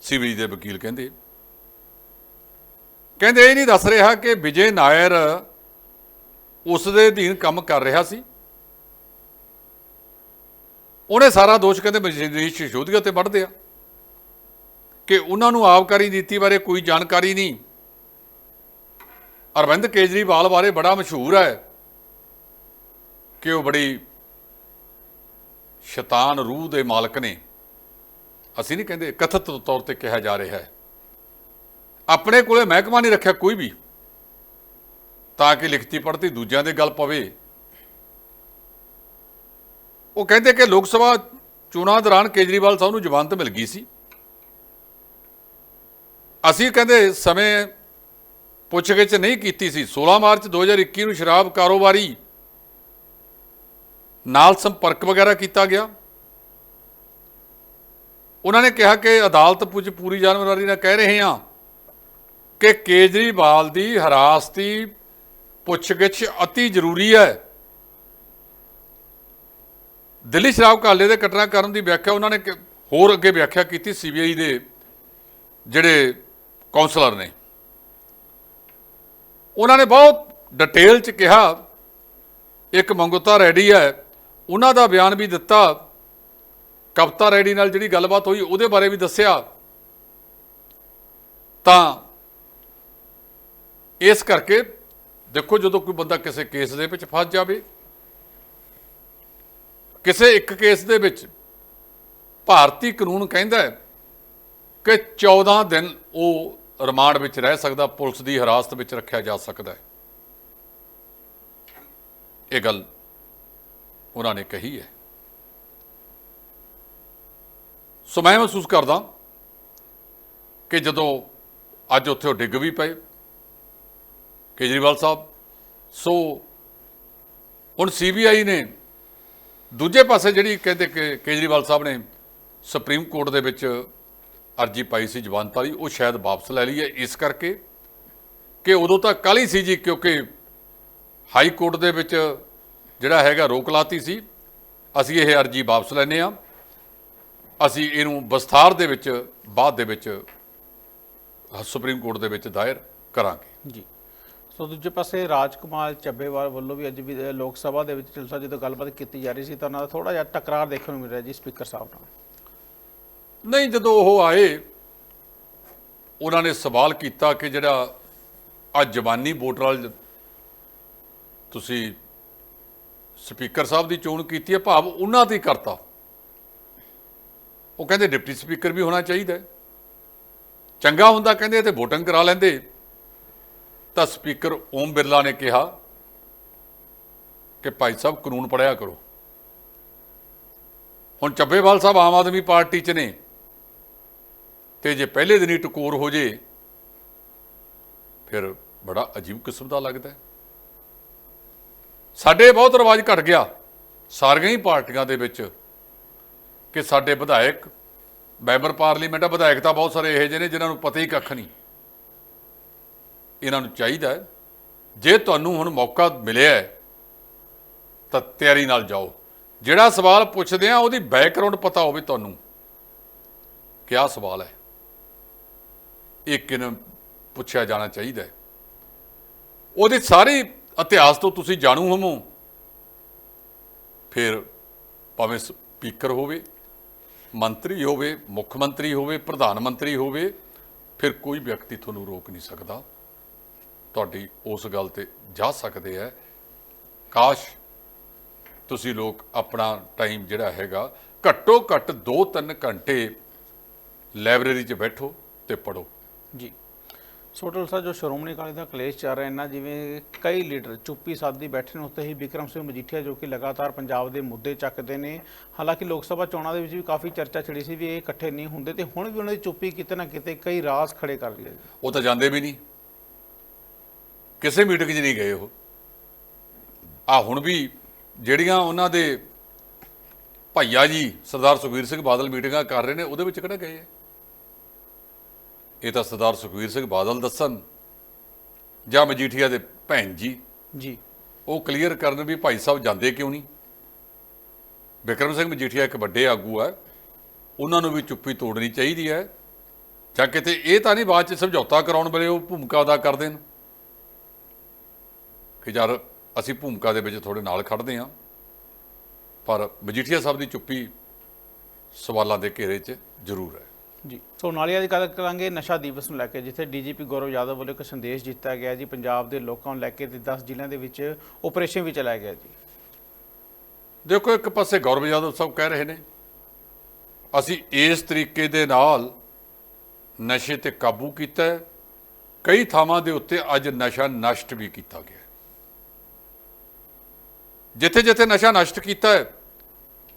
ਸੀਬੀਆਈ ਦੇ ਵਕੀਲ ਕਹਿੰਦੇ। ਕਹਿੰਦੇ ਇਹ ਨਹੀਂ ਦੱਸ ਰਿਹਾ ਕਿ ਵਿਜੇ ਨਾਇਰ ਉਸ ਦੇ ਅਧੀਨ ਕੰਮ ਕਰ ਰਿਹਾ ਸੀ। ਉਹਨੇ ਸਾਰਾ ਦੋਸ਼ ਕਹਿੰਦੇ ਮਜੀਦ ਸਿਸੋਦੀਆ ਤੇ ਵੱਢ ਆ। ਕਿ ਉਹਨਾਂ ਨੂੰ ਆਬਕਾਰੀ ਨੀਤੀ ਬਾਰੇ ਕੋਈ ਜਾਣਕਾਰੀ ਨਹੀਂ। ਅਰਵਿੰਦ ਕੇਜਰੀਵਾਲ ਬਾਰੇ ਬੜਾ ਮਸ਼ਹੂਰ ਹੈ ਕਿ ਉਹ ਬੜੀ ਸ਼ੈਤਾਨ ਰੂਹ ਦੇ ਮਾਲਕ ਨੇ। ਅਸੀਂ ਨਹੀਂ ਕਹਿੰਦੇ ਕਥਿਤ ਤੌਰ ਤੇ ਕਿਹਾ ਜਾ ਰਿਹਾ ਹੈ। ਆਪਣੇ ਕੋਲੇ ਮਹਿਕਮਾ ਨਹੀਂ ਰੱਖਿਆ ਕੋਈ ਵੀ। ਤਾਂ ਕਿ ਲਿਖਤੀ ਪੜ੍ਹਤੀ ਦੂਜਿਆਂ ਦੇ ਗੱਲ ਪਵੇ। ਉਹ ਕਹਿੰਦੇ ਕਿ ਲੋਕ ਸਭਾ ਚੋਣਾਂ ਦੌਰਾਨ ਕੇਜਰੀਵਾਲ ਸਾਹਿਬ ਨੂੰ ਜ਼ਮਾਨਤ ਮਿਲ ਗਈ ਸੀ। ਅਸੀਂ ਕਹਿੰਦੇ ਸਮੇਂ ਪੁੱਛਗਿੱਛ ਨਹੀਂ ਕੀਤੀ ਸੀ। 16 ਮਾਰਚ 2021 ਨੂੰ ਸ਼ਰਾਬ ਕਾਰੋਬਾਰੀ ਨਾਲ ਸੰਪਰਕ ਵਗੈਰਾ ਕੀਤਾ ਗਿਆ। ਉਹਨਾਂ ਨੇ ਕਿਹਾ ਕਿ ਅਦਾਲਤ ਪੁੱਜ ਪੂਰੀ ਜਾਣਕਾਰੀ ਨਾਲ ਕਹਿ ਰਹੇ ਹਾਂ ਕਿ ਕੇਜਰੀਵਾਲ ਦੀ ਹਰਾਸਤੀ ਪੁੱਛਗਿੱਛ ਅਤੀ ਜ਼ਰੂਰੀ ਹੈ। ਦਿੱਲੀ ਸ਼ਰਾਬ ਘਾਲੇ ਦੇ ਘਟਨਾਕ੍ਰਮ ਦੀ ਵਿਆਖਿਆ ਉਹਨਾਂ ਨੇ ਹੋਰ ਅੱਗੇ ਵਿਆਖਿਆ ਕੀਤੀ ਸੀਬੀਆਈ ਦੇ ਜਿਹੜੇ ਕਾਉਂਸਲਰ ਨੇ। ਉਹਨਾਂ ਨੇ ਬਹੁਤ ਡਿਟੇਲ ਚ ਕਿਹਾ, ਇੱਕ ਮੰਗੋਤਾ ਰੈਡੀ ਹੈ ਉਹਨਾਂ ਦਾ ਬਿਆਨ ਵੀ ਦਿੱਤਾ। ਕਵਤਾ ਰੈਡੀ ਨਾਲ ਜਿਹੜੀ ਗੱਲਬਾਤ ਹੋਈ, ਉਹਦੇ ਬਾਰੇ ਵੀ ਦੱਸਿਆ। ਤਾਂ ਇਸ ਕਰਕੇ ਦੇਖੋ ਜਦੋਂ ਕੋਈ ਬੰਦਾ ਕਿਸੇ ਕੇਸ ਦੇ ਵਿੱਚ ਫਸ ਜਾਵੇ, ਕਿਸੇ ਇੱਕ ਕੇਸ ਦੇ ਵਿੱਚ ਭਾਰਤੀ ਕਾਨੂੰਨ ਕਹਿੰਦਾ ਹੈ ਕਿ 14 ਦਿਨ ਉਹ ਰਿਮਾਂਡ ਵਿੱਚ ਰਹਿ ਸਕਦਾ, ਪੁਲਿਸ ਦੀ ਹਿਰਾਸਤ ਵਿੱਚ ਰੱਖਿਆ ਜਾ ਸਕਦਾ ਹੈ। ਇਹ ਗੱਲ ਉਹਨਾਂ ਨੇ ਕਹੀ ਹੈ। ਸੋ ਮੈਂ ਮਹਿਸੂਸ ਕਰਦਾ ਕਿ ਜਦੋਂ ਅੱਜ ਉੱਥੇ ਉਹ ਡਿੱਗ ਵੀ ਪਏ ਕੇਜਰੀਵਾਲ ਸਾਹਿਬ, ਸੋ ਹੁਣ ਸੀਬੀਆਈ ਨੇ ਦੂਜੇ ਪਾਸੇ ਜਿਹੜੀ ਕਹਿੰਦੇ ਕਿ ਕੇਜਰੀਵਾਲ ਸਾਹਿਬ ਨੇ ਸੁਪਰੀਮ ਕੋਰਟ ਦੇ ਵਿੱਚ ਅਰਜੀ ਪਾਈ ਸੀ ਜ਼ਮਾਨਤ ਵਾਲੀ ਉਹ ਸ਼ਾਇਦ ਵਾਪਸ ਲੈ ਲਈ ਹੈ ਇਸ ਕਰਕੇ ਕਿ ਉਦੋਂ ਤਾਂ ਕੱਲ ਹੀ ਸੀ ਜੀ, ਕਿਉਂਕਿ ਹਾਈ ਕੋਰਟ ਦੇ ਵਿੱਚ ਜਿਹੜਾ ਹੈਗਾ ਰੋਕ ਲਾਤੀ ਸੀ ਅਸੀਂ ਇਹ ਅਰਜੀ ਵਾਪਸ ਲੈਨੇ ਆ ਅਸੀਂ ਇਹਨੂੰ ਵਿਸਥਾਰ ਦੇ ਵਿੱਚ ਬਾਅਦ ਦੇ ਵਿੱਚ ਸੁਪਰੀਮ ਕੋਰਟ ਦੇ ਵਿੱਚ ਦਾਇਰ ਕਰਾਂਗੇ। ਜੀ। ਸੋ ਦੂਜੇ ਪਾਸੇ ਰਾਜਕੁਮਾਰ ਚੱਬੇਵਾਲ ਵੱਲੋਂ ਵੀ ਅੱਜ ਵੀ ਲੋਕ ਸਭਾ ਦੇ ਵਿੱਚ ਢਿਲਸਾ ਜਦੋਂ ਗੱਲਬਾਤ ਕੀਤੀ ਜਾ ਰਹੀ ਸੀ ਤਾਂ ਉਹਨਾਂ ਦਾ ਥੋੜਾ ਜਿਹਾ ਟਕਰਾਰ ਦੇਖਣ ਨੂੰ ਮਿਲ ਰਿਹਾ ਜੀ ਸਪੀਕਰ ਸਾਹਿਬ ਨਾਲ। ਨਹੀਂ ਜਦੋਂ ਉਹ ਆਏ ਉਹਨਾਂ ਨੇ ਸਵਾਲ ਕੀਤਾ ਕਿ ਜਿਹੜਾ ਆ ਜਵਾਨੀ ਵੋਟਰ ਵਾਲ ਤੁਸੀਂ ਸਪੀਕਰ ਸਾਹਿਬ ਦੀ ਚੋਣ ਕੀਤੀ ਹੈ, ਭਾਵ ਉਹਨਾਂ ਤੇ ਕਰਤਾ। ਉਹ ਕਹਿੰਦੇ ਡਿਪਟੀ ਸਪੀਕਰ ਵੀ ਹੋਣਾ ਚਾਹੀਦਾ ਚੰਗਾ ਹੁੰਦਾ ਕਹਿੰਦੇ ਤੇ VOTING ਕਰਾ ਲੈਂਦੇ। ਤਾਂ ਸਪੀਕਰ ਓਮ ਬਿਰਲਾ ਨੇ ਕਿਹਾ ਕਿ ਭਾਈ ਸਾਹਿਬ ਕਾਨੂੰਨ ਪੜਿਆ ਕਰੋ। ਹੁਣ ਚੱਬੇਵਾਲ ਸਾਹਿਬ ਆਮ ਆਦਮੀ ਪਾਰਟੀ 'ਚ ਨੇ। ਤੇ ਜੇ ਪਹਿਲੇ ਦਿਨ ਹੀ ਟਕੋਰ ਹੋ ਜੇ, ਫਿਰ ਬੜਾ ਅਜੀਬ ਕਿਸਮ ਦਾ ਲੱਗਦਾ ਹੈ। ਸਾਡੇ ਬਹੁਤ ਰਿਵਾਜ ਘਟ ਗਿਆ, ਸਾਰੀਆਂ ਹੀ ਪਾਰਟੀਆਂ ਦੇ ਵਿੱਚ, ਕਿ ਸਾਡੇ ਵਿਧਾਇਕ, ਮੈਂਬਰ ਪਾਰਲੀਮੈਂਟ ਆ ਵਿਧਾਇਕ ਤਾਂ ਬਹੁਤ ਸਾਰੇ ਇਹੋ ਜਿਹੇ ਨੇ ਜਿਨ੍ਹਾਂ ਨੂੰ ਪਤਾ ਹੀ ਕੱਖ ਨਹੀਂ। ਇਹਨਾਂ ਨੂੰ ਚਾਹੀਦਾ ਹੈ, ਜੇ ਤੁਹਾਨੂੰ ਹੁਣ ਮੌਕਾ ਮਿਲਿਆ ਹੈ, ਤਾਂ ਤਿਆਰੀ ਨਾਲ ਜਾਓ। ਜਿਹੜਾ ਸਵਾਲ ਪੁੱਛਦੇ ਆ ਉਹਦੀ ਬੈਕਗ੍ਰਾਉਂਡ ਪਤਾ ਹੋਵੇ ਤੁਹਾਨੂੰ ਕਿਆ ਸਵਾਲ ਹੈ। ਇਹ ਕਿਨ ਪੁੱਛਿਆ ਜਾਣਾ ਚਾਹੀਦਾ ਹੈ? ਉਹਦੇ ਸਾਰੇ ਇਤਿਹਾਸ ਤੋਂ ਤੁਸੀਂ ਜਾਣੂ ਹੋਵੋ। ਫਿਰ ਭਾਵੇਂ ਸਪੀਕਰ ਹੋਵੇ, ਮੰਤਰੀ ਹੋਵੇ, ਮੁੱਖ ਮੰਤਰੀ ਹੋਵੇ, ਪ੍ਰਧਾਨ ਮੰਤਰੀ ਹੋਵੇ, ਫਿਰ ਕੋਈ ਵਿਅਕਤੀ ਤੁਹਾਨੂੰ ਰੋਕ ਨਹੀਂ ਸਕਦਾ। ਤੁਹਾਡੀ ਉਸ ਗੱਲ ਤੇ ਜਾ ਸਕਦੇ ਹੈ। ਕਾਸ਼ ਤੁਸੀਂ ਲੋਕ ਆਪਣਾ ਟਾਈਮ ਜਿਹੜਾ ਹੈਗਾ, ਘੱਟੋ ਘੱਟ 2-3 ਘੰਟੇ ਲਾਇਬ੍ਰੇਰੀ 'ਚ ਬੈਠੋ ਤੇ ਪੜੋ ਜੀ। ਸੋਟਲ ਸਾਹਿਬ, ਜੋ ਸ਼੍ਰੋਮਣੀ ਅਕਾਲੀ ਦਾ ਕਲੇਸ਼ ਚੱਲ ਰਿਹਾ ਇਹਨਾਂ ਜਿਵੇਂ ਕਈ ਲੀਡਰ ਚੁੱਪੀ ਸਾਦੀ ਬੈਠੇ ਨੇ ਉੱਤੇ ਹੀ ਵਿਕਰਮ ਸਿੰਘ ਮਜੀਠੀਆ ਜੋ ਕਿ ਲਗਾਤਾਰ ਪੰਜਾਬ ਦੇ ਮੁੱਦੇ ਚੱਕਦੇ ਨੇ। ਹਾਲਾਂਕਿ ਲੋਕ ਸਭਾ ਚੋਣਾਂ ਦੇ ਵਿੱਚ ਵੀ ਕਾਫੀ ਚਰਚਾ ਛਿੜੀ ਸੀ ਵੀ ਇਹ ਇਕੱਠੇ ਨਹੀਂ ਹੁੰਦੇ ਤੇ ਹੁਣ ਵੀ ਉਹਨਾਂ ਦੀ ਚੁੱਪੀ ਕਿਤੇ ਨਾ ਕਿਤੇ ਕਈ ਰਾਸ ਖੜੇ ਕਰ ਰਹੀ ਹੈ ਉਹ ਤਾਂ ਜਾਂਦੇ ਵੀ ਨਹੀਂ। ਕਿਸੇ ਮੀਟਿੰਗ 'ਚ ਨਹੀਂ ਗਏ ਉਹ। ਆ ਹੁਣ ਵੀ ਜਿਹੜੀਆਂ ਉਹਨਾਂ ਦੇ ਭਈਆ ਜੀ ਸਰਦਾਰ ਸੁਖਵੀਰ ਸਿੰਘ ਬਾਦਲ ਮੀਟਿੰਗਾਂ ਕਰ ਰਹੇ ਨੇ, ਉਹਦੇ ਵਿੱਚ ਕਿਹੜਾ ਗਏ ਹੈ ਇਹ ਤਾਂ ਸਰਦਾਰ ਸੁਖਵੀਰ ਸਿੰਘ ਬਾਦਲ ਦੱਸਣ। ਜਾਂ ਮਜੀਠੀਆ ਦੇ ਭੈਣ ਜੀ। ਜੀ। ਉਹ ਕਲੀਅਰ ਕਰਨ ਵੀ ਭਾਈ ਸਾਹਿਬ ਜਾਂਦੇ ਕਿਉਂ ਨਹੀਂ? ਵਿਕਰਮ ਸਿੰਘ ਮਜੀਠੀਆ ਇੱਕ ਵੱਡੇ ਆਗੂ ਹੈ ਉਹਨਾਂ ਨੂੰ ਵੀ ਚੁੱਪੀ ਤੋੜਨੀ ਚਾਹੀਦੀ ਹੈ। ਜਾਂ ਕਿਤੇ ਇਹ ਤਾਂ ਨਹੀਂ ਬਾਅਦ ਚ ਸਮਝੌਤਾ ਕਰਾਉਣ ਵੇਲੇ ਉਹ ਭੂਮਿਕਾ ਅਦਾ ਕਰਦੇ ਨੇ ਕਿ ਯਾਰ ਅਸੀਂ ਭੂਮਿਕਾ ਦੇ ਵਿੱਚ ਤੁਹਾਡੇ ਨਾਲ ਖੜਦੇ ਹਾਂ। ਪਰ ਮਜੀਠੀਆ ਸਾਹਿਬ ਦੀ ਚੁੱਪੀ ਸਵਾਲਾਂ ਦੇ ਘੇਰੇ 'ਚ ਜ਼ਰੂਰ ਹੈ। ਜੀ। ਸੋ ਨਾਲੀਆਂ ਦੀ ਗੱਲ ਕਰਾਂਗੇ ਨਸ਼ਾ ਦਿਵਸ ਨੂੰ ਲੈ ਕੇ, ਜਿੱਥੇ ਡੀਜੀਪੀ ਗੌਰਵ ਯਾਦਵ ਵੱਲੋਂ ਇੱਕ ਸੰਦੇਸ਼ ਦਿੱਤਾ ਗਿਆ ਜੀ, ਪੰਜਾਬ ਦੇ ਲੋਕਾਂ ਨੂੰ ਲੈ ਕੇ ਤੇ 10 ਜ਼ਿਲ੍ਹਿਆਂ ਦੇ ਵਿੱਚ ਆਪਰੇਸ਼ਨ ਵੀ ਚਲਾਇਆ ਗਿਆ ਜੀ। ਦੇਖੋ, ਇੱਕ ਪਾਸੇ ਗੌਰਵ ਯਾਦਵ ਸਭ ਕਹਿ ਰਹੇ ਨੇ, ਅਸੀਂ ਇਸ ਤਰੀਕੇ ਦੇ ਨਾਲ ਨਸ਼ੇ ਤੇ ਕਾਬੂ ਕੀਤਾ ਹੈ। ਕਈ ਥਾਵਾਂ ਦੇ ਉੱਤੇ ਅੱਜ ਨਸ਼ਾ ਨਸ਼ਟ ਵੀ ਕੀਤਾ ਗਿਆ ਜਿੱਥੇ ਜਿੱਥੇ ਨਸ਼ਾ ਨਸ਼ਟ ਕੀਤਾ ਹੈ,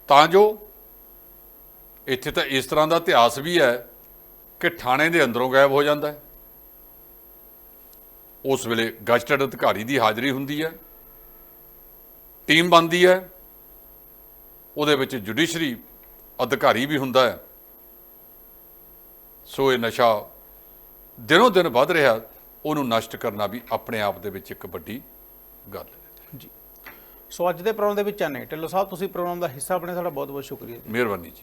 ਤਾਂ ਜੋ ਇੱਥੇ ਤਾਂ ਇਸ ਤਰ੍ਹਾਂ ਦਾ ਇਤਿਹਾਸ ਵੀ ਹੈ ਕਿ ਥਾਣੇ ਦੇ ਅੰਦਰੋਂ ਗਾਇਬ ਹੋ ਜਾਂਦਾ ਹੈ। ਉਸ ਵੇਲੇ ਗਜ਼ਟਡ ਅਧਿਕਾਰੀ ਦੀ ਹਾਜ਼ਰੀ ਹੁੰਦੀ ਹੈ ਟੀਮ ਬਣਦੀ ਹੈ ਉਹਦੇ ਵਿੱਚ ਜੁਡੀਸ਼ਰੀ ਅਧਿਕਾਰੀ ਵੀ ਹੁੰਦਾ ਹੈ। ਸੋ ਇਹ ਨਸ਼ਾ ਦਿਨੋਂ ਦਿਨ ਵੱਧ ਰਿਹਾ ਉਹਨੂੰ ਨਸ਼ਟ ਕਰਨਾ ਵੀ ਆਪਣੇ ਆਪ ਦੇ ਵਿੱਚ ਇੱਕ ਵੱਡੀ ਗੱਲ ਹੈ। ਜੀ। ਸੋ ਅੱਜ ਦੇ ਪ੍ਰੋਗਰਾਮ ਦੇ ਵਿੱਚ ਆਨੇ ਢਿੱਲੋਂ ਸਾਹਿਬ ਤੁਸੀਂ ਪ੍ਰੋਗਰਾਮ ਦਾ ਹਿੱਸਾ ਬਣੇ ਤੁਹਾਡਾ ਬਹੁਤ ਬਹੁਤ ਸ਼ੁਕਰੀਆ ਜੀ। ਮਿਹਰਬਾਨੀ ਜੀ।